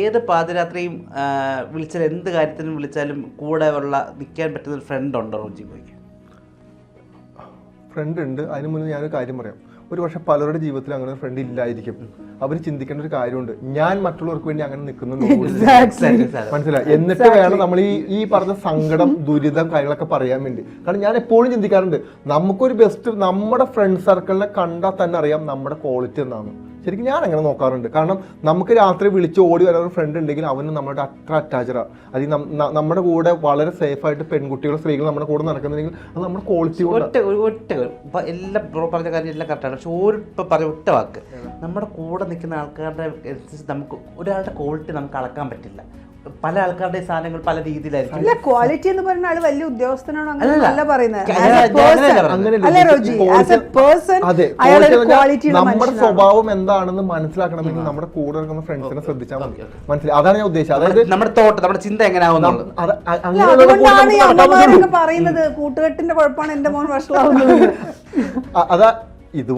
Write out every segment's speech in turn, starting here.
ഏത് പാതിരാത്രിയും വിളിച്ചാൽ എന്ത് കാര്യത്തിനും വിളിച്ചാലും കൂടെ ഉള്ള നിൽക്കാൻ പറ്റുന്ന ഒരു ഫ്രണ്ട് ഉണ്ടോ റോജി ബോയ്ക്ക്? ഫ്രണ്ട് ഉണ്ട്. അതിന് മുന്നേ ഞാനൊരു കാര്യം പറയാം. ഒരു പക്ഷെ പലരുടെ ജീവിതത്തിൽ അങ്ങനെ ഒരു ഫ്രണ്ട് ഇല്ലായിരിക്കും. അവർ ചിന്തിക്കേണ്ട ഒരു കാര്യമുണ്ട്. ഞാൻ മറ്റുള്ളവർക്ക് വേണ്ടി അങ്ങനെ നിൽക്കുന്നു മനസ്സിലായി? എന്നിട്ട് വേണം നമ്മൾ ഈ ഈ പറഞ്ഞ സങ്കടം ദുരിതം കാര്യങ്ങളൊക്കെ പറയാൻ വേണ്ടി. കാരണം ഞാൻ എപ്പോഴും ചിന്തിക്കാറുണ്ട് നമുക്കൊരു ബെസ്റ്റ് നമ്മുടെ ഫ്രണ്ട് സർക്കിളിനെ കണ്ടാൽ തന്നെ അറിയാം നമ്മുടെ ക്വാളിറ്റി എന്നാണ് ശരിക്കും ഞാൻ അങ്ങനെ നോക്കാറുണ്ട്. കാരണം നമുക്ക് രാത്രി വിളിച്ച് ഓടി വരാൻ ഒരു ഫ്രണ്ട് ഉണ്ടെങ്കിൽ അവന് നമ്മുടെ അത്ര അറ്റാച്ചറാണ് അത് നമ്മുടെ കൂടെ വളരെ സേഫ് ആയിട്ട് പെൺകുട്ടികളും സ്ത്രീകളും നമ്മുടെ കൂടെ നടക്കുന്നുണ്ടെങ്കിൽ അത് നമ്മുടെ ക്വാളിറ്റി ഒറ്റ ഒറ്റ എല്ലാ ബ്രോ പറഞ്ഞ കാര്യം എല്ലാം കറക്റ്റാണ് പക്ഷെ ഒരു ഇപ്പൊ പറഞ്ഞ ഒറ്റ വാക്ക്. നമ്മുടെ കൂടെ നിൽക്കുന്ന ആൾക്കാരുടെ അനുസരിച്ച് നമുക്ക് ഒരാളുടെ ക്വാളിറ്റി നമുക്ക് അളക്കാൻ പറ്റില്ല. പല ആൾക്കാരുടെ സാധനങ്ങൾ പല രീതിയിലായിരിക്കും. അല്ല ക്വാളിറ്റി എന്ന് പറയുന്ന ആൾ വലിയ ഉദ്യോഗസ്ഥനാണോ അങ്ങനെ പറയുന്നത്? നമ്മുടെ സ്വഭാവം എന്താണെന്ന് മനസ്സിലാക്കണമെങ്കിൽ നമ്മുടെ കൂടെ നടക്കുന്ന ഫ്രണ്ട്സിനെ ശ്രദ്ധിച്ചാൽ മതി. മനസ്സിലായി. അതാണ് ഞാൻ ഉദ്ദേശിച്ചത്. അതായത് നമ്മുടെ തോട്ടം നമ്മുടെ ചിന്ത എങ്ങനെയാവുന്നുള്ളത് പറ്റുള്ളൂ. പറയുന്നത് കൂട്ടുകെട്ടിന്റെ കുഴപ്പമാണ് എന്റെ മോൻ വഷളാവുന്നത് അതാ ഇത്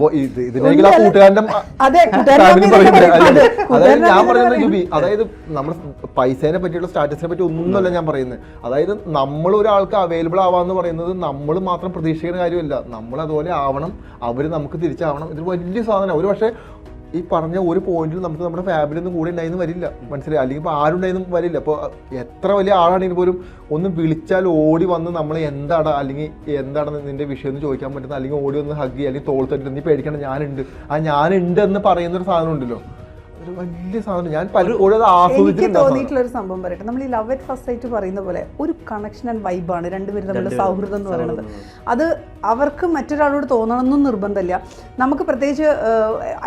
ആ കൂട്ടുകാരന്റെ. അതായത് ഞാൻ പറയുന്നത് ജുബി അതായത് നമ്മൾ പൈസേനെ പറ്റിയുള്ള സ്റ്റാറ്റസിനെ പറ്റി ഒന്നുമല്ല ഞാൻ പറയുന്നത്. അതായത് നമ്മൾ ഒരാൾക്ക് അവൈലബിൾ ആവാന്ന് പറയുന്നത് നമ്മൾ മാത്രം പ്രതീക്ഷിക്കുന്ന കാര്യമല്ല. നമ്മൾ അതുപോലെ ആവണം അവർ നമുക്ക് തിരിച്ചാവണം. ഇത് വലിയ സാധനം ഒരു പക്ഷേ ഈ പറഞ്ഞ ഒരു പോയിന്റിൽ നമുക്ക് നമ്മുടെ ഫാമിലി ഒന്നും കൂടെ ഉണ്ടായിരുന്നു വരില്ല. മനസ്സിലായി? അല്ലെങ്കിൽ ഇപ്പോൾ ആരും ഉണ്ടായിരുന്നു വരില്ല. അപ്പോൾ എത്ര വലിയ ആളാണെങ്കിൽ പോലും ഒന്ന് വിളിച്ചാൽ ഓടി വന്ന് നമ്മൾ എന്താണ് അല്ലെങ്കിൽ എന്താണ് നിന്റെ വിഷയം എന്ന് ചോദിക്കാൻ പറ്റുന്ന അല്ലെങ്കിൽ ഓടി വന്ന് ഹഗ് ചെയ്യുക അല്ലെങ്കിൽ തോൾ തട്ടിട്ട് നീ പേടിക്കണം ഞാനുണ്ട്. ആ ഞാനുണ്ട് എന്ന് പറയുന്ന ഒരു സാധനം ഉണ്ടല്ലോ. ഒരു വലിയ സാധനം. ഞാൻ പലപ്പോഴും എനിക്ക്. തോന്നിയിട്ടുള്ള ഒരു സംഭവം പറയട്ടെ. നമ്മൾ ഈ ലവ് അറ്റ് ഫസ്റ്റ് സൈറ്റ് പറയുന്ന പോലെ ഒരു കണക്ഷൻ ആൻഡ് വൈബാണ് രണ്ടുപേരും തമ്മിലുള്ള സൗഹൃദം എന്ന് പറയുന്നത്. അത് അവർക്ക് മറ്റൊരാളോട് തോന്നണമെന്നും നിർബന്ധമില്ല. നമുക്ക് പ്രത്യേകിച്ച്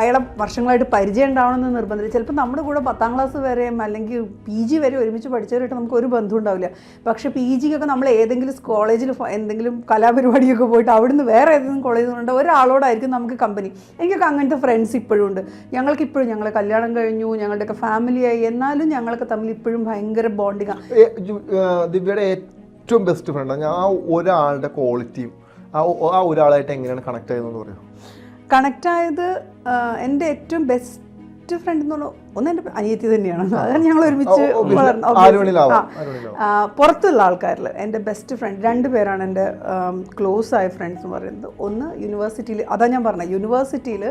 അയാളെ വർഷങ്ങളായിട്ട് പരിചയം ഉണ്ടാവണമെന്ന് നിർബന്ധമില്ല. ചിലപ്പോൾ നമ്മുടെ കൂടെ പത്താം ക്ലാസ് വരെയും അല്ലെങ്കിൽ പി ജി വരെ ഒരുമിച്ച് പഠിച്ചവരായിട്ട് നമുക്ക് ഒരു ബന്ധം ഉണ്ടാവില്ല. പക്ഷേ പി ജിക്കൊക്കെ നമ്മൾ ഏതെങ്കിലും കോളേജിൽ എന്തെങ്കിലും കലാപരിപാടിയൊക്കെ പോയിട്ട് അവിടുന്ന് വേറെ ഏതെങ്കിലും കോളേജിൽ ഒരാളോടായിരിക്കും നമുക്ക് കമ്പനി എനിക്കൊക്കെ അങ്ങനത്തെ ഫ്രണ്ട്സ് ഇപ്പോഴും ഉണ്ട്. ഞങ്ങൾക്ക് ഇപ്പോഴും ഞങ്ങളെ കല്യാണം കഴിഞ്ഞു ഞങ്ങളുടെയൊക്കെ ഫാമിലിയായി എന്നാലും ഞങ്ങളൊക്കെ തമ്മിൽ ഇപ്പോഴും ഭയങ്കര ബോണ്ടിങ് ദിവ്യയുടെ ഏറ്റവും ബെസ്റ്റ് ഫ്രണ്ട് ഞാൻ ആ ഒരാളുടെ ക്വാളിറ്റിയും ആ ഒരാളായിട്ട് എങ്ങനെയാണ് കണക്ട് ആയതെന്ന് പറയാം. കണക്ട് ആയത് എന്റെ ഏറ്റവും ബെസ്റ്റ് ഫ്രണ്ട് എന്നുള്ള ഒന്ന് എന്റെ അനിയത്തി തന്നെയാണ്. അതാണ് ഞങ്ങൾ ഒരുമിച്ച് വളർന്നത് പുറത്തുള്ള ആൾക്കാരിൽ എന്റെ ബെസ്റ്റ് ഫ്രണ്ട് രണ്ട് പേരാണ് എന്റെ ക്ലോസ് ആയ ഫ്രണ്ട്സ് എന്ന് പറയുന്നത്. ഒന്ന് യൂണിവേഴ്സിറ്റിയിൽ അതാ ഞാൻ പറഞ്ഞത് യൂണിവേഴ്സിറ്റിയിൽ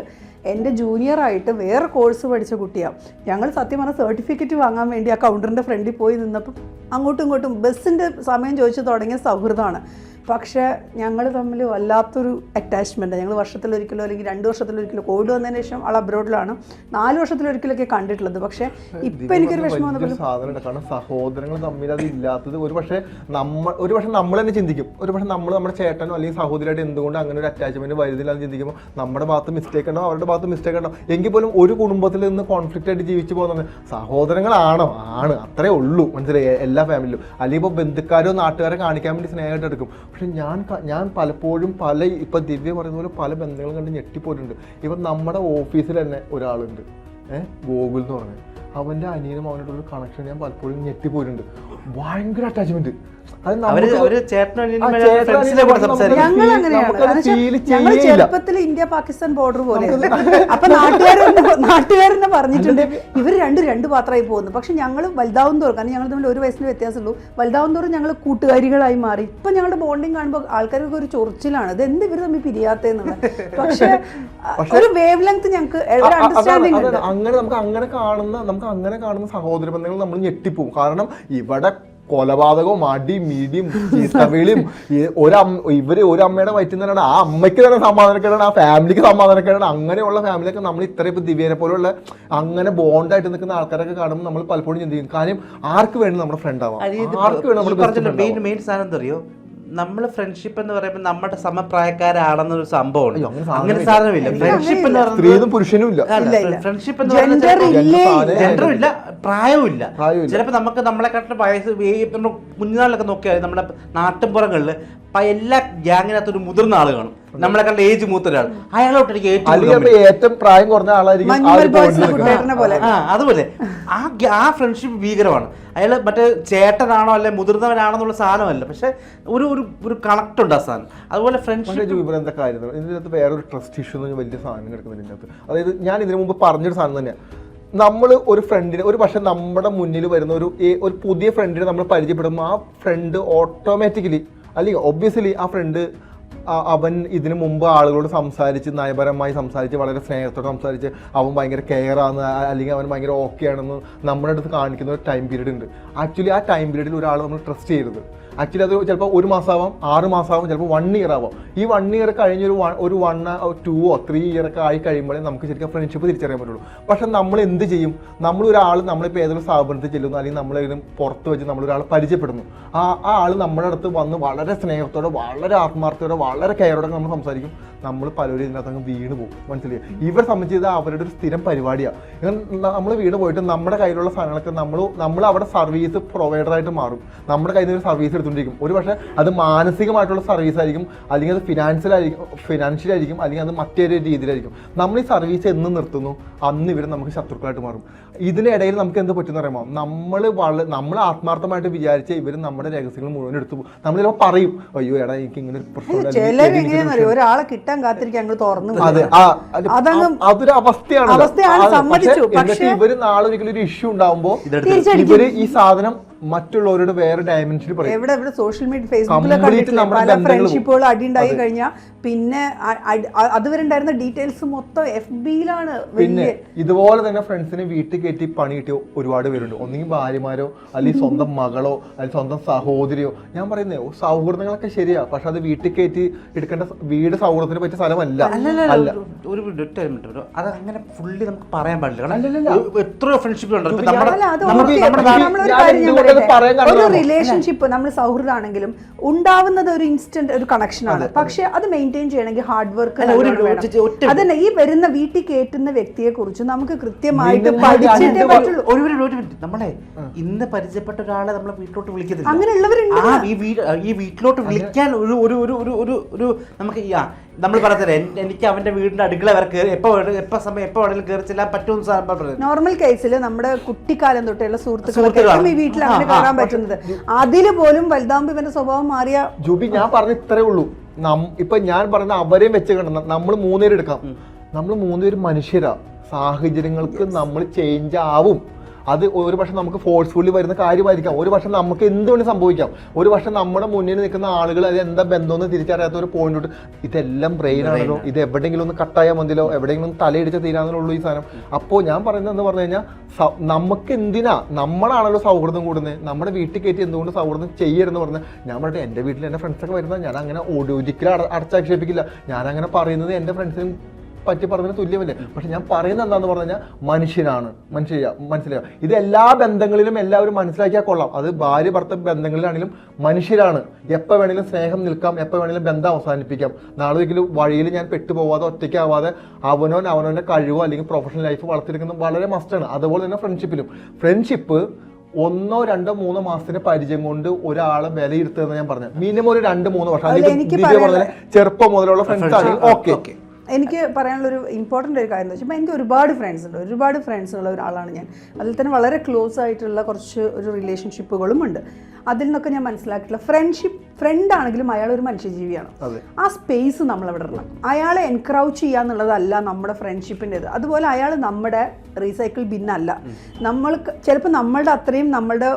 എന്റെ ജൂനിയറായിട്ട് വേറെ കോഴ്സ് പഠിച്ച കുട്ടിയാണ് ഞങ്ങൾ സത്യം പറഞ്ഞാൽ സർട്ടിഫിക്കറ്റ് വാങ്ങാൻ വേണ്ടി ആ കൗണ്ടറിന്റെ ഫ്രണ്ടിൽ പോയി നിന്നപ്പോൾ അങ്ങോട്ടും ഇങ്ങോട്ടും ബസ്സിന്റെ സമയം ചോദിച്ചു തുടങ്ങിയ സൗഹൃദമാണ്. പക്ഷേ ഞങ്ങൾ തമ്മിൽ വല്ലാത്തൊരു അറ്റാച്ച്മെന്റ് ഞങ്ങൾ വർഷത്തിലൊരിക്കലോ അല്ലെങ്കിൽ രണ്ട് വർഷത്തിലൊരിക്കലോ കോവിഡ് വന്നതിന് ശേഷം ആൾ അബ്രോഡിലാണ് നാല് വർഷത്തിലൊരിക്കലൊക്കെ കണ്ടിട്ടുള്ളത്. പക്ഷേ ഇപ്പം എനിക്കൊരു വിഷമം വന്നപ്പോൾ കാരണം സഹോദരങ്ങൾ തമ്മിൽ അത് ഇല്ലാത്തത് ഒരു പക്ഷേ നമ്മൾ ഒരു പക്ഷേ നമ്മൾ തന്നെ ചിന്തിക്കും. ഒരു പക്ഷേ നമ്മൾ നമ്മുടെ ചേട്ടനോ അല്ലെങ്കിൽ സഹോദരിയായിട്ട് എന്തുകൊണ്ട് അങ്ങനെ ഒരു അറ്റാച്ച്മെന്റ് വരുന്നില്ല എന്ന് ചിന്തിക്കുമ്പോൾ നമ്മുടെ ഭാഗത്ത് മിസ്റ്റേക്ക് ഉണ്ടോ? അവരുടെ ഭാഗത്ത് മിസ്റ്റേക്ക് ഉണ്ടോ? എങ്കിൽ പോലും ഒരു കുടുംബത്തിൽ നിന്ന് കോൺഫ്ലിക്റ്റ് ആയിട്ട് ജീവിച്ചു പോകുന്നത് സഹോദരങ്ങളാണോ? ആണ്. അത്രേ ഉള്ളൂ. മനസ്സിലായി? എല്ലാ ഫാമിലിയിലും അല്ലെങ്കിൽ ഇപ്പോൾ ബന്ധുക്കാരോ നാട്ടുകാരോ കാണിക്കാൻ വേണ്ടി സ്നേഹമായിട്ട് എടുക്കും. പക്ഷെ ഞാൻ ഞാൻ പലപ്പോഴും പല ഇപ്പം ദിവ്യ പറയുന്ന പോലെ പല ബന്ധങ്ങളും കണ്ട് ഞെട്ടിപ്പോയിട്ടുണ്ട്. ഇപ്പം നമ്മുടെ ഓഫീസിൽ തന്നെ ഒരാളുണ്ട്. ഏഹ് ഗോകുൽ എന്ന് പറഞ്ഞത് അവന്റെ അനിയനും അവനോടുള്ള കണക്ഷൻ ഞാൻ പലപ്പോഴും ഞെട്ടിപ്പോയിട്ടുണ്ട്. ഭയങ്കര അറ്റാച്ച്മെന്റ്. ചെറുപ്പത്തിൽ ഇന്ത്യ പാകിസ്ഥാൻ ബോർഡർ പോലെ. അപ്പൊ നാട്ടുകാർ നാട്ടുകാരെന്നെ പറഞ്ഞിട്ടുണ്ട്. ഇവർ രണ്ട് രണ്ട് പാത്രമായി പോകുന്നു. പക്ഷെ ഞങ്ങൾ വലുതാവും തോറും കാരണം ഞങ്ങൾ തമ്മിൽ ഒരു വയസ്സിന് വ്യത്യാസമുള്ളൂ. വലുതാവും തോറും ഞങ്ങൾ കൂട്ടുകാരികളായി മാറി. ഇപ്പൊ ഞങ്ങളുടെ ബോണ്ടിങ് കാണുമ്പോൾ ആൾക്കാർക്ക് ഒരു ചൊറിച്ചിലാണ്. ഇത് എന്ത് ഇവർ തമ്മിൽ പിരിയാത്തെന്നുള്ളത് പക്ഷെ ഒരു വേവ് ലെങ്ത് ഞങ്ങൾക്ക്. അങ്ങനെ നമുക്ക് അങ്ങനെ കാണുന്ന നമുക്ക് അങ്ങനെ കാണുന്ന സഹോദര ബന്ധങ്ങൾ നമ്മൾ ഞെട്ടിപ്പോവും. കാരണം ഇവിടെ കൊലപാതകവും അടി മീഡിയും ചീത്തവിളിയും ഇവർ ഒരു അമ്മയുടെ വയറ്റിൽ നിന്നാണ് ആ അമ്മയ്ക്ക് തന്നെ സമാധാനക്കേടാണ് ആ ഫാമിലിക്ക് സമാധാനക്കേടാണ്. അങ്ങനെയുള്ള ഫാമിലിയൊക്കെ നമ്മൾ ഇത്ര ഇപ്പൊ ദിവ്യനെ പോലുള്ള അങ്ങനെ ബോണ്ടായിട്ട് നിൽക്കുന്ന ആൾക്കാരൊക്കെ കാണുമ്പോൾ നമ്മൾ പലപ്പോഴും ചിന്തിക്കും. കാര്യം ആർക്ക് വേണം നമ്മുടെ ഫ്രണ്ട് ആവാം? ആർക്ക് വേണം നമ്മുടെ മെയിൻ സാധനം നമ്മൾ ഫ്രണ്ട്ഷിപ്പ് എന്ന് പറയുമ്പോൾ നമ്മുടെ സമപ്രായക്കാരാണെന്നൊരു സംഭവമാണ് അങ്ങനെ അങ്ങനെ സാധനമില്ല. ഫ്രണ്ട്ഷിപ്പ് എന്ന് പറയുന്നത് പുരുഷനും ഇല്ല. ഫ്രണ്ട്ഷിപ്പ് എന്ന് പറയുന്നത് ജെൻഡറും ഇല്ല. പ്രായവും ഇല്ല. ചിലപ്പോൾ നമുക്ക് നമ്മളെക്കാട്ടിലും വയസ്സ് ഈ നമ്മൾ കുഞ്ഞുനാളിലൊക്കെ നോക്കിയാൽ നമ്മുടെ നാട്ടിൻപുറങ്ങളിൽ എല്ലാ ഗ്യാങ്ങിനകത്ത് ഒരു മുതിർന്ന ആൾ കാണും. നമ്മളെ കണ്ട ഏജ് മൂത്ത ഒരാൾ അയാളോട്ട് എനിക്ക് ഏറ്റവും പ്രായം കുറഞ്ഞ ആളായിരിക്കും അതുപോലെ. ആ ആ ഫ്രണ്ട്ഷിപ്പ് ഭീകരമാണ്. അയാൾ മറ്റേ ചേട്ടനാണോ അല്ലെ മുതിർന്നവനാണോന്നുള്ള സാധനമല്ല. പക്ഷെ ഒരു ഒരു ഒരു കണക്ട് ഉണ്ട് ആ സാധനം. അതുപോലെ ഫ്രണ്ട്ഷിപ്പ് എന്താ കാര്യം? ഇതിനകത്ത് വേറൊരു ട്രസ്റ്റ് ഇഷ്യൂ എന്ന് വലിയ സാധനം കിടക്കുന്നുണ്ട് ഇതിനകത്ത് അതായത് ഞാൻ ഇതിനു മുമ്പ് പറഞ്ഞൊരു സാധനം തന്നെയാണ് നമ്മൾ ഒരു ഫ്രണ്ടിനെ ഒരു പക്ഷെ നമ്മുടെ മുന്നിൽ വരുന്ന ഒരു ഒരു പുതിയ ഫ്രണ്ടിനെ നമ്മൾ പരിചയപ്പെടുമ്പോൾ ആ ഫ്രണ്ട് ഓട്ടോമാറ്റിക്കലി അല്ലെങ്കിൽ ഒബ്വിയസ്ലി ആ ഫ്രണ്ട് അവൻ ഇതിനു മുമ്പ് ആളുകളോട് സംസാരിച്ച് നയപരമായി സംസാരിച്ച് വളരെ സ്നേഹത്തോടെ സംസാരിച്ച് അവൻ ഭയങ്കര കെയർ ആണ് അല്ലെങ്കിൽ അവൻ ഭയങ്കര ഓക്കെ ആണെന്ന് നമ്മുടെ അടുത്ത് കാണിക്കുന്ന ഒരു ടൈം പീരീഡ് ഉണ്ട്. ആക്ച്വലി ആ ടൈം പീരീഡിൽ ഒരാൾ നമ്മൾ ട്രസ്റ്റ് ചെയ്യരുത്. ആക്ച്വലി അത് ചിലപ്പോൾ ഒരു മാസമാവാം ആറ് മാസമാവാം ചിലപ്പോൾ വൺ ഇയർ ആവാം. ഈ വൺ ഇയർ കഴിഞ്ഞൊരു വൺ ഒരു വൺ ടൂവോ ത്രീ ഇയർ ഒക്കെ ആയി കഴിയുമ്പോഴേ നമുക്ക് ശരിക്കും ഫ്രണ്ട്ഷിപ്പ് തിരിച്ചറിയാൻ പറ്റുള്ളൂ. പക്ഷെ നമ്മൾ എന്ത് ചെയ്യും? നമ്മൾ നമ്മളിപ്പോൾ ഏതൊരു സ്ഥാപനത്തിൽ ചെല്ലുന്നു അല്ലെങ്കിൽ നമ്മളേതെങ്കിലും പുറത്ത് വെച്ച് നമ്മളൊരാൾ പരിചയപ്പെടുന്നു. ആ ആ ആൾ നമ്മുടെ അടുത്ത് വന്ന് വളരെ സ്നേഹത്തോടെ വളരെ ആത്മാർത്ഥത്തോടെ വളരെ കെയറോടെ നമ്മൾ സംസാരിക്കും. നമ്മൾ പലരും ഇതിനകത്ത് അങ്ങ് വീണ് പോകും. മനസ്സിലായി? ഇവർ സംബന്ധിച്ച് ഇത് അവരുടെ ഒരു സ്ഥിരം പരിപാടിയാണ് നമ്മൾ വീട് പോയിട്ട് നമ്മുടെ കയ്യിലുള്ള സാധനങ്ങളൊക്കെ നമ്മൾ നമ്മൾ അവിടെ സർവീസ് പ്രൊവൈഡറായിട്ട് മാറും. നമ്മുടെ കയ്യിൽ നിന്ന് ഒരു സർവീസ് എടുത്തുകൊണ്ടിരിക്കും. ഒരു പക്ഷേ അത് മാനസികമായിട്ടുള്ള സർവീസ് ആയിരിക്കും അല്ലെങ്കിൽ അത് ഫിനാൻഷ്യൽ ആയിരിക്കും ഫിനാൻഷ്യൽ ആയിരിക്കും അല്ലെങ്കിൽ അത് മറ്റേതൊരു രീതിയിലായിരിക്കും. നമ്മൾ ഈ സർവീസ് എന്ന് നിർത്തുന്നു അന്ന് ഇവർ നമുക്ക് ശത്രുക്കളായിട്ട് മാറും. ഇതിനിടയിൽ നമുക്ക് എന്ത് പറ്റുന്ന പറയുമ്പോൾ നമ്മൾ വള നമ്മൾ ആത്മാർത്ഥമായിട്ട് വിചാരിച്ച ഇവർ നമ്മുടെ രഹസ്യങ്ങൾ മുഴുവൻ എടുത്തു പോകും നമ്മൾ ചിലപ്പോൾ പറയും അയ്യോ എടാ എനിക്ക് ഇങ്ങനെ ഒരു പ്രശ്നം ഒരാളെ കിട്ടാൻ കാത്തിരിക്കാൻ അങ്ങ് തുറന്നു വിടും. അതെ ആ അതങ്ങ് അതൊരു അവസ്ഥയാണ് അവസ്ഥയാണ്, സമ്മതിച്ചു. പക്ഷേ- ഇവർ നാളെ ഒരിക്കലും ഒരു ഇഷ്യൂ ഉണ്ടാവുമ്പോ ഇതെടുത്ത് ഇവർ ഈ സാധനം മറ്റുള്ളവരോട് വേറെ ഡയമെൻഷനിൽ പറയും. എവിടെ? എവിടെ സോഷ്യൽ മീഡിയ ഫേസ്ബുക്കിലൊക്കെ പല ഫ്രണ്ട്ഷിപ്പുകൾ അടി ഉണ്ടായി കഴിഞ്ഞാൽ പിന്നെ അതുവരെ ഉണ്ടായിരുന്ന ഡീറ്റെയിൽസ് മൊത്തം എഫ് ബിയിലാണ് പിന്നെ ഇതുപോലെ തന്നെ ഫ്രണ്ട്സിനെ വീട്ടിൽ കയറ്റി പണി കിട്ടിയ ഒരുപാട് പേരുണ്ട്. ഒന്നെങ്കിൽ ഭാര്യമാരോ അല്ലെങ്കിൽ സ്വന്തം മകളോ അല്ലെങ്കിൽ സ്വന്തം സഹോദരിയോ. ഞാൻ പറയുന്നേ സൗഹൃദങ്ങളൊക്കെ ശരിയാ. പക്ഷെ അത് വീട്ടിൽ കയറ്റി എടുക്കേണ്ട വീട് സൗഹൃദത്തിന് പറ്റിയ സ്ഥലമല്ല. അല്ല. ഒരു അത് അങ്ങനെ ഫുള്ളി നമുക്ക് പറയാൻ പാടില്ല. കാരണം എത്രയോ ഫ്രണ്ട്ഷിപ്പ് നമ്മുടെ ഒരു റിലേഷൻഷിപ്പ് നമ്മൾ സൗഹൃദമാണെങ്കിലും ഉണ്ടാവുന്നത് ഒരു ഇൻസ്റ്റന്റ് ഒരു കണക്ഷൻ ആണ്. പക്ഷെ അത് മെയിന്റെയിൻ ചെയ്യണമെങ്കിൽ ഹാർഡ് വർക്ക് അതന്നെ ഈ വരുന്ന വീട്ടിൽ കയറ്റുന്ന വ്യക്തിയെ കുറിച്ച് നമുക്ക് കൃത്യമായിട്ട് പഠിച്ചിട്ടേ പറ്റുള്ളൂ. നമ്മളെ ഇന്ന് പരിചയപ്പെട്ട ഒരാളെ നമ്മൾ വീട്ടിലോട്ട് വിളിക്കത്തില്ല. അങ്ങനെയുള്ളവരുണ്ട് ആ ഈ വീട്ടിലോട്ട് വിളിക്കാൻ ഒരു ഒരു ഒരു ഒരു നമുക്ക് നമ്മൾ പറഞ്ഞത് എനിക്ക് അവന്റെ വീടിന്റെ അടുക്കള വരെ കയറി എപ്പോ എപ്പോ സമയം എപ്പോ വേണമെങ്കിലും കയറി ചെല്ലാൻ പറ്റും നോർമൽ കേസിൽ നമ്മുടെ കുട്ടിക്കാലം തൊട്ടുള്ള സുഹൃത്തുക്കളൊക്കെ. ഈ വീട്ടിൽ അങ്ങനെ കയറാൻ പറ്റുന്നത്. അതിൽ പോലും വലുതാമ്പ് ഇവന്റെ സ്വഭാവം മാറിയ ജൂബി ഞാൻ പറഞ്ഞ ഇത്രേ ഉള്ളൂ. നം- ഇപ്പൊ ഞാൻ പറഞ്ഞ അവരെയും വെച്ച് കണ്ട നമ്മൾ മൂന്നുപേരെടുക്കാം നമ്മൾ മൂന്നുപേര് മനുഷ്യരാ. സാഹചര്യങ്ങൾക്ക് നമ്മൾ ചേഞ്ച് ആവും. അത് ഒരു പക്ഷെ നമുക്ക് ഫോഴ്സ്ഫുള്ളി വരുന്ന കാര്യമായിരിക്കാം. ഒരു പക്ഷെ നമുക്ക് എന്ത് വേണ്ടി സംഭവിക്കാം. ഒരു പക്ഷെ നമ്മുടെ മുന്നിൽ നിൽക്കുന്ന ആളുകൾ അത് എന്താ ബന്ധമെന്ന് തിരിച്ചറിയാത്ത ഒരു പോയിന്റ് തൊട്ട് ഇതെല്ലാം ബ്രെയിൻ ആണല്ലോ ഇത് എവിടെയെങ്കിലും ഒന്ന് കട്ടായാൽ മതിയല്ലോ എവിടെയെങ്കിലും ഒന്ന് തലയിടിച്ച തീരാന്നുള്ളൂ ഈ സാധനം. അപ്പോൾ ഞാൻ പറയുന്നത് എന്ന് പറഞ്ഞു കഴിഞ്ഞാൽ നമുക്ക് എന്തിനാ നമ്മളാണല്ലോ സൗഹൃദം കൂടുന്നത് നമ്മുടെ വീട്ടിൽ കയറ്റി എന്തുകൊണ്ട് സൗഹൃദം ചെയ്യരുതെന്ന് പറഞ്ഞാൽ ഞാൻ പറഞ്ഞിട്ട് എന്റെ വീട്ടിൽ എന്റെ ഫ്രണ്ട്സൊക്കെ വരുന്നത് ഞാൻ അങ്ങനെ ഒരിക്കലും അട- അടച്ചാക്ഷേപിക്കില്ല. ഞാൻ അങ്ങനെ പറയുന്നത് എന്റെ ഫ്രണ്ട്സിനും പറ്റി പറഞ്ഞതിന് തുല്യമല്ലേ? പക്ഷെ ഞാൻ പറയുന്നത് എന്താന്ന് പറഞ്ഞു കഴിഞ്ഞാൽ മനുഷ്യനാണ്. മനുഷ്യ മനസ്സിലാക്കുക ഇത് എല്ലാ ബന്ധങ്ങളിലും എല്ലാവരും മനസ്സിലാക്കിയാൽ കൊള്ളാം. അത് ഭാര്യ ഭർത്ത ബന്ധങ്ങളിലാണെങ്കിലും മനുഷ്യരാണ്. എപ്പോൾ വേണമെങ്കിലും സ്നേഹം നിൽക്കാം എപ്പോൾ വേണമെങ്കിലും ബന്ധം അവസാനിപ്പിക്കാം. നാളെ ഒരിക്കലും വഴിയിൽ ഞാൻ പെട്ടുപോവാതെ ഒറ്റയ്ക്കാവാതെ അവനോൻ അവനവന്റെ കഴിവോ അല്ലെങ്കിൽ പ്രൊഫഷണൽ ലൈഫ് വളർത്തിയെടുക്കുന്നത് വളരെ മസ്റ്റാണ് അതുപോലെ തന്നെ ഫ്രണ്ട്ഷിപ്പിലും ഫ്രണ്ട്ഷിപ്പ് ഒന്നോ രണ്ടോ മൂന്നോ മാസത്തിന്റെ പരിചയം കൊണ്ട് ഒരാളെ വിലയിരുത്തുക ഞാൻ പറഞ്ഞു മിനിമം ഒരു രണ്ട് മൂന്ന് വർഷം. അല്ലെങ്കിൽ ചെറുപ്പം മുതലുള്ള ഫ്രണ്ട്സ് ആണെങ്കിൽ ഓക്കെ ഓക്കെ എനിക്ക് പറയാനുള്ളൊരു ഇമ്പോർട്ടന്റ് ഒരു കാര്യം എന്ന് വെച്ചാൽ എനിക്ക് ഒരുപാട് ഫ്രണ്ട്സ് ഉണ്ട്. ഒരുപാട് ഫ്രണ്ട്സ് ഉള്ള ഒരാളാണ് ഞാൻ. അതിൽ തന്നെ വളരെ ക്ലോസ് ആയിട്ടുള്ള കുറച്ച് ഒരു റിലേഷൻഷിപ്പുകളും ഉണ്ട്. അതിൽ നിന്നൊക്കെ ഞാൻ മനസ്സിലാക്കിയിട്ടുള്ള ഫ്രണ്ട്ഷിപ്പ് ഫ്രണ്ട് ആണെങ്കിലും അയാൾ ഒരു മനുഷ്യജീവിയാണ് ആ സ്പേസ് നമ്മൾ അവിടെ ഇടണം. അയാളെ എൻക്രൗച്ച് ചെയ്യുക എന്നുള്ളതല്ല നമ്മുടെ ഫ്രണ്ട്ഷിപ്പിന്റെത് അതുപോലെ അയാൾ നമ്മുടെ റീസൈക്കിൾ ബിന്നല്ല നമ്മൾക്ക് ചിലപ്പോൾ നമ്മളുടെ അത്രയും നമ്മളുടെ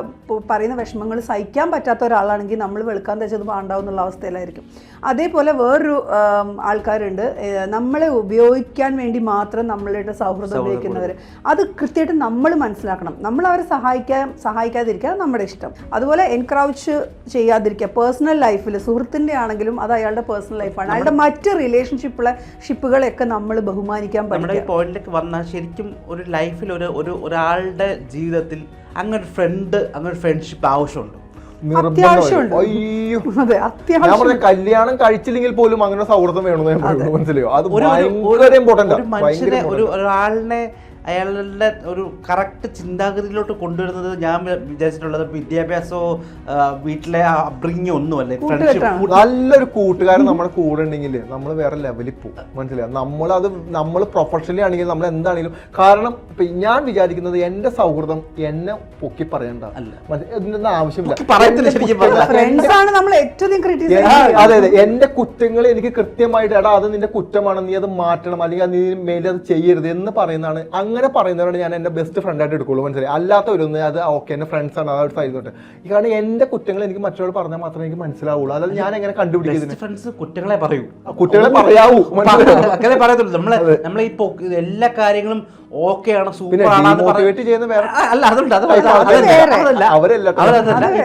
പറയുന്ന വിഷമങ്ങൾ സഹിക്കാൻ പറ്റാത്ത ഒരാളാണെങ്കിൽ നമ്മൾ വെളുക്കാൻ തച്ചത് പാണ്ടാവും എന്നുള്ള അവസ്ഥയിലായിരിക്കും. അതേപോലെ വേറൊരു ആൾക്കാരുണ്ട്. നമ്മളെ ഉപയോഗിക്കാൻ വേണ്ടി മാത്രം നമ്മളുടെ സൗഹൃദം ഉപയോഗിക്കുന്നവർ അത് കൃത്യമായിട്ട് നമ്മൾ മനസ്സിലാക്കണം. നമ്മൾ അവരെ സഹായിക്കാൻ സഹായിക്കാതിരിക്കുക നമ്മുടെ ഇഷ്ടം. അതുപോലെ എൻക്രൗച്ച് ചെയ്യാതിരിക്കുക. പേഴ്സണൽ ലൈഫിൽ സുഹൃത്തിന്റെ ആണെങ്കിലും അത് അയാളുടെ പേഴ്സണൽ ലൈഫാണ് അയാളുടെ മറ്റ് റിലേഷൻഷിപ്പുള്ള ഷിപ്പുകളെയൊക്കെ നമ്മൾ ബഹുമാനിക്കാൻ പറ്റും പോയിന്റിലേക്ക് വന്നാൽ ശരിക്കും ഒരു ലൈഫിൽ ഒരു ഒരു ഒരാളുടെ ജീവിതത്തിൽ അങ്ങനെ ഫ്രണ്ട് അങ്ങനെ ഫ്രണ്ട്ഷിപ്പ് ആവശ്യമുണ്ട്. അത്യാവശ്യമുണ്ട്. അയ്യോ. അതെ അത്യാവശ്യം പറഞ്ഞ കല്യാണം കഴിച്ചില്ലെങ്കിൽ പോലും അങ്ങനെ സൗഹൃദം വേണമെന്ന് ഞാൻ മനസ്സിലായോ? അത് ഭയങ്കര ഇമ്പോർട്ടന്റ് ഒരു മനുഷ്യനെ ഒരു ഒരാളിനെ അയാളുടെ ഒരു കറക്റ്റ് ചിന്താഗതിയിലോട്ട് കൊണ്ടുവരുന്നത് ഞാൻ വിചാരിച്ചിട്ടുള്ളത് വിദ്യാഭ്യാസമോ വീട്ടിലെ അബ്രിങ്ങോ ഒന്നുമല്ല. നല്ലൊരു കൂട്ടുകാരൻ നമ്മുടെ കൂടെ ഉണ്ടെങ്കിൽ നമ്മൾ വേറെ ലെവലിൽ പോകും മനസ്സിലായോ? അത് നമ്മൾ പ്രൊഫഷണലി ആണെങ്കിൽ നമ്മൾ എന്താണെങ്കിലും കാരണം ഇപ്പൊ ഞാൻ വിചാരിക്കുന്നത് എന്റെ സൗഹൃദം എന്നെ പൊക്കി പറയണ്ട. ഇതിന്റെ ആവശ്യമില്ല. പറയത്തില്ല ശരിക്കും പറഞ്ഞാൽ. ഫ്രണ്ട്സ് ആണ് നമ്മൾ ഏറ്റവും ക്രിട്ടിസൈസ് അതെ അതെ. എന്റെ കുറ്റങ്ങൾ എനിക്ക് കൃത്യമായിട്ട് എടാ അത് നിന്റെ കുറ്റമാണ് നീ അത് മാറ്റണം അല്ലെങ്കിൽ നീ മേലെ അത് ചെയ്യരുത് എന്ന് പറയുന്നതാണ് അങ്ങനെ പറയുന്നവരോട് ഞാൻ എന്റെ ബെസ്റ്റ് ഫ്രണ്ടായിട്ട് എടുക്കുള്ളൂ മനസ്സിലായി? അല്ലാത്തവരൊന്നും അത് ഓക്കെ എന്റെ ഫ്രണ്ട്സ് ആണ് അതൊരു സൈഡ് തൊട്ട്. കാരണം എന്റെ കുറ്റങ്ങൾ എനിക്ക് മറ്റൊരാൾ പറഞ്ഞാൽ മാത്രമേ എനിക്ക് മനസ്സിലാവുള്ളൂ. അതായത് ഞാൻ എങ്ങനെ കണ്ടുപിടിക്കുന്നത്? ഫ്രണ്ട്സ് കുറ്റങ്ങളെ പറയൂ. കുട്ടികളെ പറയാവൂ? അങ്ങനെ പറയത്തുള്ളൂ. നമ്മളെ നമ്മളെ ഈ എല്ലാ കാര്യങ്ങളും ഓക്കെ ആണ് പിന്നെ സൂപ്പർ ആണ് demotivate ചെയ്യുന്ന അല്ല അതുണ്ട്. അതല്ല. അവരല്ല കേട്ടോ.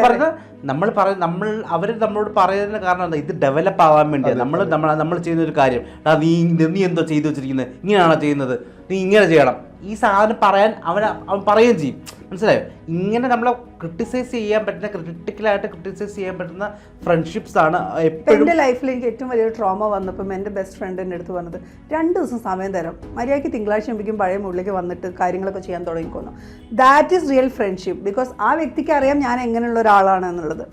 പറയുന്ന നമ്മൾ നമ്മൾ അവർ നമ്മളോട് പറയുന്നതിന് കാരണം എന്താ? ഇത് ഡെവലപ്പ് ആവാൻ വേണ്ടിയാണ് നമ്മൾ നമ്മൾ നമ്മൾ ചെയ്യുന്ന ഒരു കാര്യം. "എടാ, നീ നീ എന്തോ ചെയ്തു വെച്ചിരിക്കുന്നത് ഇങ്ങനെയാണോ ചെയ്യുന്നത്? നീ ഇങ്ങനെ ചെയ്യണം. ഈ സാധനം പറയാൻ അവൻ അവൻ പറയുകയും ചെയ്യും. മനസ്സിലായോ? ഇങ്ങനെ നമ്മളെ ക്രിട്ടിസൈസ് ചെയ്യാൻ പറ്റുന്ന ക്രിട്ടിക്കലായിട്ട് ക്രിട്ടിസൈസ് ചെയ്യാൻ പറ്റുന്ന ഫ്രണ്ട്ഷിപ്സ് ആണ് എപ്പോഴും എന്റെ ലൈഫിൽ എനിക്ക് ഏറ്റവും വലിയൊരു ട്രോമ വന്നപ്പം എന്റെ ബെസ്റ്റ് ഫ്രണ്ട് എന്റെ അടുത്ത് പറഞ്ഞത് രണ്ട് ദിവസം സമയം തരാം. മര്യാദയ്ക്ക് തിങ്കളാഴ്ച ആകുമ്പോഴേക്കും പഴയ മുകളിലേക്ക് വന്നിട്ട് കാര്യങ്ങളൊക്കെ ചെയ്യാൻ തുടങ്ങിക്കോന്നു. That is real friendship because ആ വ്യക്തിക്ക് അറിയാം ഞാൻ എങ്ങനെയുള്ള ഒരാളാണ് എന്നുള്ളത്.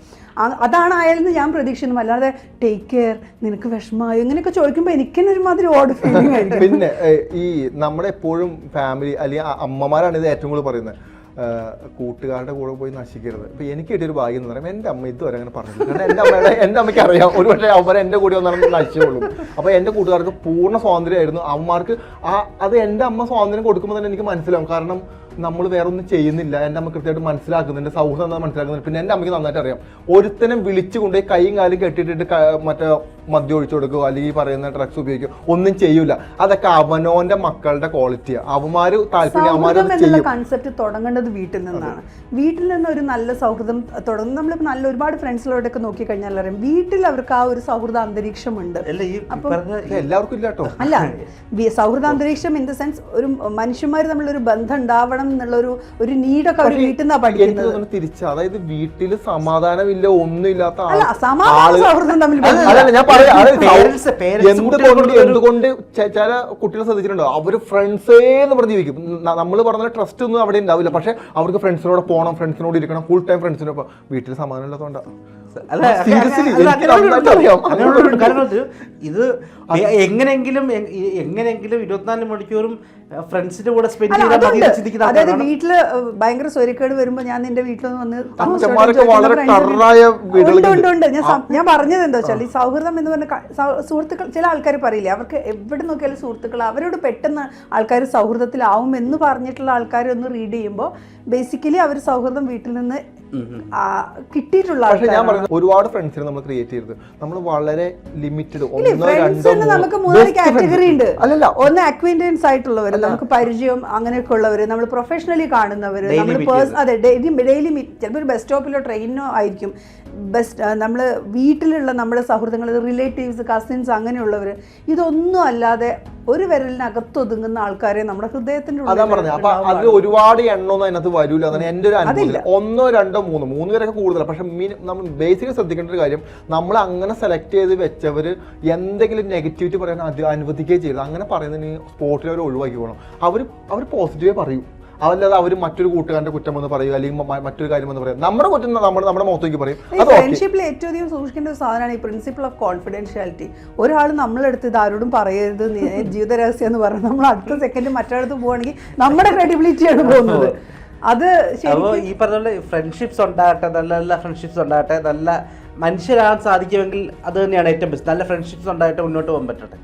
അതാണ് അയാളെന്ന് ഞാൻ പ്രതീക്ഷിക്കുന്നു. അല്ലാതെ ടേക്ക് കെയർ നിനക്ക് വിഷമമായോ? ഇങ്ങനെയൊക്കെ ചോദിക്കുമ്പോൾ എനിക്ക് തന്നെ ഒരുമാതിരി ഓർഡർ ഫീലിംഗ് ആയിട്ട് പിന്നെ ഈ നമ്മളെപ്പോഴും ഫാമിലി അല്ലെങ്കിൽ അമ്മമാരാണ് ഇത് ഏറ്റവും കൂടുതൽ പറയുന്നത്. കൂട്ടുകാരുടെ കൂടെ പോയി നശിക്കരുത്. ഇപ്പൊ എനിക്ക് കിട്ടിയൊരു ഭാഗ്യം എന്ന് പറയുമ്പോൾ എന്റെ അമ്മ ഇതുവരെ അങ്ങനെ പറഞ്ഞില്ല കാരണം എന്റെ അമ്മയുടെ അമ്മയ്ക്ക് അറിയാം. ഒരു പക്ഷേ അവർ എന്റെ കൂടെ ഒന്നാണ് നശിച്ചുള്ളൂ അപ്പോൾ എന്റെ കൂട്ടുകാർക്ക് പൂർണ സ്വാതന്ത്ര്യമായിരുന്നു. അമ്മമാർക്ക് ആ അത് എന്റെ അമ്മ സ്വാതന്ത്ര്യം കൊടുക്കുമ്പോൾ തന്നെ എനിക്ക് മനസ്സിലാവും. കാരണം നമ്മൾ വേറെ ഒന്നും ചെയ്യുന്നില്ല. എന്റെ അമ്മ കൃത്യമായിട്ട് മനസ്സിലാക്കുന്നുണ്ട്. സൗഹൃദം എന്താ മനസ്സിലാക്കുന്നുണ്ട്. പിന്നെ എന്റെ അമ്മയ്ക്ക് നന്നായിട്ട് അറിയാം. ഒരുത്തനും വിളിച്ചു കൈയും കാലും കെട്ടിയിട്ടിട്ട് മറ്റേ മദ്യം ഒഴിച്ചു കൊടുക്കുക അല്ലെങ്കിൽ ഈ പറയുന്ന ഡ്രഗ്സ് ഉപയോഗിക്കുക ഒന്നും ചെയ്യൂല. അതൊക്കെ അവനോന്റെ മക്കളുടെ ക്വാളിറ്റിയാണ് അവന്മാര് താല്പര്യം കൺസെപ്റ്റ് തുടങ്ങേണ്ടത് വീട്ടിൽ നിന്നാണ്. വീട്ടിൽ നിന്ന് ഒരു നല്ല സൗഹൃദം തുടങ്ങും. നമ്മളിപ്പോൾ നല്ല ഒരുപാട് ഫ്രണ്ട്സിലോടൊക്കെ നോക്കിക്കഴിഞ്ഞാൽ അറിയാം വീട്ടിൽ അവർക്ക് ആ ഒരു സൗഹൃദ അന്തരീക്ഷമുണ്ട്. അല്ല ഈ പറഞ്ഞ എല്ലാവർക്കും ഇല്ല കേട്ടോ അല്ല സൗഹൃദ അന്തരീക്ഷം ഇൻ ദ സെൻസ് ഒരു മനുഷ്യന്മാർ തമ്മിലൊരു ബന്ധം ഉണ്ടാവണം എന്നുള്ള ഒരു ഒരു നീഡൊക്കെ അവർ വീട്ടിൽ നിന്നാണ് എനിക്ക് പഠിക്കുന്നത് തിരിച്ച് അതായത് വീട്ടിൽ സമാധാനമില്ല ഒന്നും ഇല്ലാത്ത സമാധാന സൗഹൃദം തമ്മിൽ എന്തുകൊണ്ട് ചില കുട്ടികൾ ശ്രദ്ധിച്ചിട്ടുണ്ടോ? അവർ ഫ്രണ്ട്സേ എന്ന് പറഞ്ഞ് ജീവിക്കും. നമ്മൾ പറഞ്ഞ ട്രസ്റ്റ് ഒന്നും അവിടെ ഉണ്ടാവില്ല. പക്ഷെ അവർക്ക് ഫ്രണ്ട്സിനോട് പോകണം ഫ്രണ്ട്സിനോട് ഇരിക്കണം ഫുൾ ടൈം ഫ്രണ്ട്സിനോടൊപ്പം വീട്ടിൽ സമാധാനം ഇല്ലാത്തതുകൊണ്ടാണ് ഇത് എങ്ങനെങ്കിലും എങ്ങനെയെങ്കിലും എങ്ങനെയെങ്കിലും ഇരുപത്തിനാല് മണിക്കൂറും ഫ്രണ്ട്സിന്റെ കൂടെ സ്പെൻഡ് ചെയ്താൽ അതായത്. വീട്ടിൽ ഭയങ്കര സ്വരക്കേട് വരുമ്പോ ഞാൻ നിന്റെ വീട്ടിൽ വന്ന്. ഞാൻ പറഞ്ഞത് എന്താ വെച്ചാൽ ഈ സൗഹൃദം എന്ന് പറഞ്ഞ സുഹൃത്തുക്കൾ ചില ആൾക്കാർ പറയില്ലേ അവർക്ക് എവിടെ നോക്കിയാലും സുഹൃത്തുക്കൾ അവരോട് പെട്ടെന്ന് ആൾക്കാർ സൗഹൃദത്തിലാവും എന്ന് പറഞ്ഞിട്ടുള്ള ആൾക്കാരെ ഒന്ന് റീഡ് ചെയ്യുമ്പോൾ ബേസിക്കലി അവർ സൗഹൃദം വീട്ടിൽ നിന്ന് കിട്ടിയിട്ടുള്ള പക്ഷെ ഞാൻ പറയുന്നത് ഒരുപാട് ഫ്രണ്ട്സിനെ നമ്മൾ ക്രിയേറ്റ് ചെയ്യരുത്. നമ്മൾ വളരെ ലിമിറ്റഡ് ഒന്നോ രണ്ടോ നമുക്ക് മൂന്ന് കാറ്റഗറി ഉണ്ട്. അല്ലല്ല. ഒന്ന് അക്വിന്റൻസ് ആയിട്ടുള്ളവർ നമുക്ക് പരിചയം അങ്ങനെയൊക്കെ ഉള്ളവർ നമ്മൾ പ്രൊഫഷണലി കാണുന്നവർ നമ്മൾ പേഴ്സ് അതെ ഡെയിലി ഡെയിലി മീറ്റ് ചിലപ്പോൾ ഒരു ബസ് സ്റ്റോപ്പിലോ ട്രെയിനിനോ ആയിരിക്കും. ബെസ്റ്റ് നമ്മൾ വീട്ടിലുള്ള നമ്മുടെ സൗഹൃദങ്ങൾ റിലേറ്റീവ്സ് കസിൻസ് അങ്ങനെയുള്ളവർ ഇതൊന്നും അല്ലാതെ ഒരു വിരലിനകത്ത് ഒതുങ്ങുന്ന ആൾക്കാരെ നമ്മുടെ ഹൃദയത്തിന്റെ അതാ പറഞ്ഞു. അപ്പൊ അതിൽ ഒരുപാട് എണ്ണമൊന്നും അതിനകത്ത് വരൂല. അതാണ് എന്റെ ഒരു അനുഭവം ഒന്നോ രണ്ടോ മൂന്നോ മൂന്ന് പേരൊക്കെ കൂടുതലാണ് പക്ഷെ മീൻ നമ്മൾ ബേസിക്കലി ശ്രദ്ധിക്കേണ്ട ഒരു കാര്യം നമ്മൾ അങ്ങനെ സെലക്ട് ചെയ്ത് വെച്ചവർ എന്തെങ്കിലും നെഗറ്റിവിറ്റി പറയാൻ അത് അനുവദിക്കുകയും ചെയ്തു. അങ്ങനെ പറയുന്നതിന് സ്പോട്ടിൽ അവർ ഒഴിവാക്കി പോകണം. അവർ അവർ പോസിറ്റീവേ പറയൂ. അതല്ലാതെ അവർ മറ്റൊരു കൂട്ടുകാരന്റെ കുറ്റം എന്ന് പറയുക അല്ലെങ്കിൽ മറ്റൊരു കാര്യം എന്ന് പറയുക. നമ്മുടെ കുറ്റം നമ്മുടെ നമ്മുടെ മുഖത്തേക്ക് പറയും. അത് ഓക്കെ. ഫ്രണ്ട്ഷിപ്പിൽ ഏറ്റവും അധികം സൂക്ഷിക്കേണ്ട ഒരു സാധനമാണ് ഈ പ്രിൻസിപ്പിൾ ഓഫ് കോൺഫിഡൻഷ്യാലിറ്റി ഒരാൾ നമ്മളെടുത്ത് ഇത് ആരോടും പറയരുത് നീ ജീവിത രഹസ്യം എന്ന് പറഞ്ഞാൽ നമ്മൾ അടുത്ത സെക്കൻഡ് മറ്റൊരിടത്ത് പോവുകയാണെങ്കിൽ നമ്മുടെ ക്രെഡിബിലിറ്റിയാണ് പോകുന്നത്. അത് അപ്പോൾ ഈ പറഞ്ഞ പോലെ ഫ്രണ്ട്ഷിപ്സ് ഉണ്ടാകട്ടെ നല്ല നല്ല ഫ്രണ്ട്ഷിപ്സ് ഉണ്ടാകട്ടെ നല്ല മനുഷ്യരാകാൻ സാധിക്കുമെങ്കിൽ അത് തന്നെയാണ് ഏറ്റവും ബെസ്റ്റ് നല്ല ഫ്രണ്ട്ഷിപ്സ് ഉണ്ടായിട്ട് മുന്നോട്ട് പോകാൻ പറ്റട്ടെ.